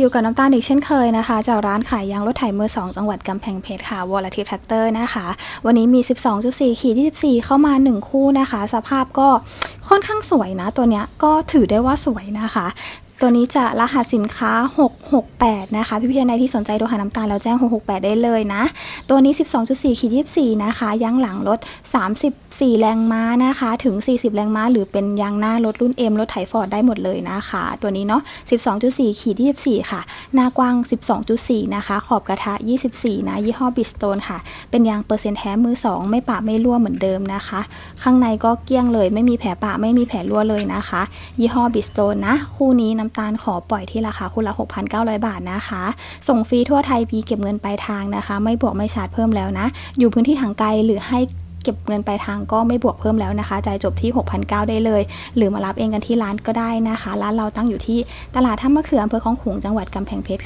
อยู่กับน้ำตาลอีกเช่นเคยนะคะจากร้านขายยางรถไถมือ 2 จังหวัดกำแพงเพชรค่ะวอลทิฟแท็กเตอร์นะคะ วันนี้มี 12.4 ขีด24 เข้ามา 1 คู่นะคะ สภาพก็ค่อนข้างสวยนะ ตัวเนี้ยก็ถือได้ว่าสวยนะคะ ตัวนี้จะรหัสสินค้า 668 นะคะ พี่ๆในที่สนใจดูหาน้ำตาลแล้วแจ้ง 668 ได้เลยนะ ตัวนี้ 12.4ขีด24 นะคะยางหลังรถ 34 แรงม้านะคะ ถึง 40 แรงม้า หรือเป็นยางหน้ารถรุ่น M รถไถฟอร์ดได้หมดเลยนะคะ ตัวนี้เนาะ 12.4ขีด24 ค่ะ หน้ากว้าง 12.4 นะคะ ขอบกระทะ 24 นะ ยี่ห้อบิสโตนค่ะ เป็นยางเปอร์เซ็นต์แท้มือ 2 ไม่ปะไม่รั่วเหมือนเดิมนะคะ ข้างในก็เกลี้ยงเลย ไม่มีแผลปะไม่มีแผลรั่วเลยนะคะ ยี่ห้อบิสโตนนะ คู่นี้น้้ำตาลขอปล่อยที่ราคาคูณละ 6,900 บาทนะคะ ส่งฟรีทั่วไทยปีเก็บเงินปลายทางนะคะ ไม่บวกไม่ชาร์จเพิ่มแล้วนะ อยู่พื้นที่ห่างไกลหรือให้เก็บเงินปลายทางก็ไม่บวกเพิ่มแล้วนะคะจ่ายจบที่ 6,900 ได้เลย หรือมารับเองกันที่ร้านก็ได้นะคะ ร้านเราตั้งอยู่ที่ตลาดท่ามะเขืออำเภอคลองขลุงจังหวัดกำแพงเพชร